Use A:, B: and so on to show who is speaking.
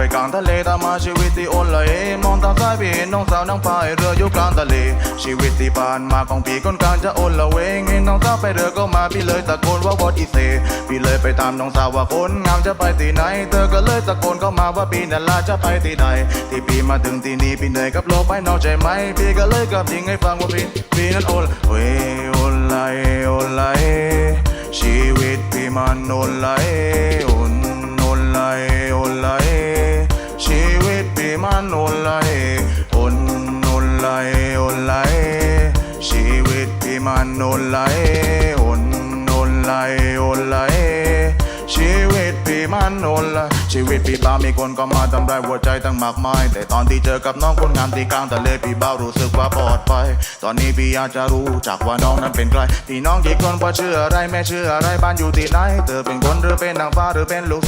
A: ไปกลางทะเลตามมาชีวิตที่โอนละเอมองตามซ้ายพี่เห็นน้องสาวนั่งพายเรืออยู่กลางทะเล ชีวิตที่ผ่านมาของพี่คนข้างจะโอนละเวงเห็นน้องสาวไปเรือก็มาพี่เลยตะโกนว่า what is it พี่เลยไปตามน้องสาวว่าคนงามจะไปที่ไหน เธอก็เลยตะโกนเข้ามาว่าพี่นั่นล่ะจะไปที่ใดที่พี่มาถึงที่นี่พี่เหนื่อยกับโลกภายนอกใช่ไหมพี่ก็เลยกับยิงให้ฟังว่าพี่พี่นั้นโอนเวโอนละเอโอนละเอชีวิตพี่มันโอนละเอโอน มันโอนละเอโอนโอนละเอโอนละเอชีวิตพี่มันโอนละชีวิตพี่บ้ามีคนก็มาทำร้ายหัวใจตั้งมากมาย แต่ตอนที่เจอกับน้องคนงามที่กลางทะเลพี่บ้ารู้สึกว่าปลอดภัยตอนนี้พี่อยากจะรู้จักว่าน้องนั้นเป็นใครพี่น้องกี่คนพอชื่ออะไรแม่ชื่ออะไรบ้านอยู่ที่ไหนเธอเป็นคนหรือเป็นนางฟ้าหรือเป็นลูกสาว